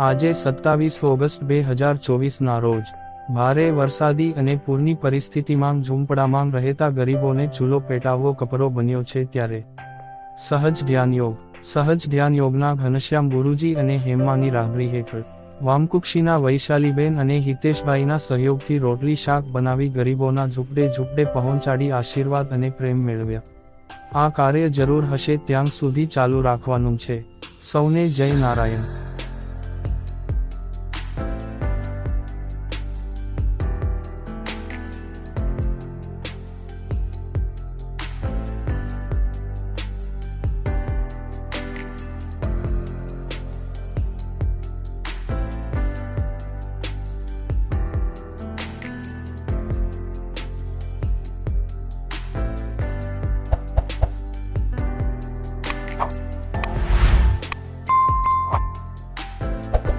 આજે સત્તાવીસ ઓગસ્ટ બે હજાર ચોવીસના રોજ. ભારે વરસાદી અને પૂરની પરિસ્થિતિમાં ઝૂંપડામાં રહેતા ગરીબોને ચૂલો પેટાવવો કપરો બન્યો છે ત્યારે. સહજ ધ્યાન યોગ. સહજ ધ્યાન યોગના ઘનશ્યામ ગુરુજી અને હેમાની રાહબરી હેઠળ. વામકુક્ષીના વૈશાલીબેન અને હિતેશભાઈના સહયોગથી રોટલી શાક બનાવી ગરીબોના ઝૂંપડે ઝૂંપડે પહોંચાડી આશીર્વાદ અને પ્રેમ મેળવ્યા. આ કાર્ય જરૂર હશે ત્યાં સુધી ચાલુ રાખવાનું છે. સૌને જય નારાયણ.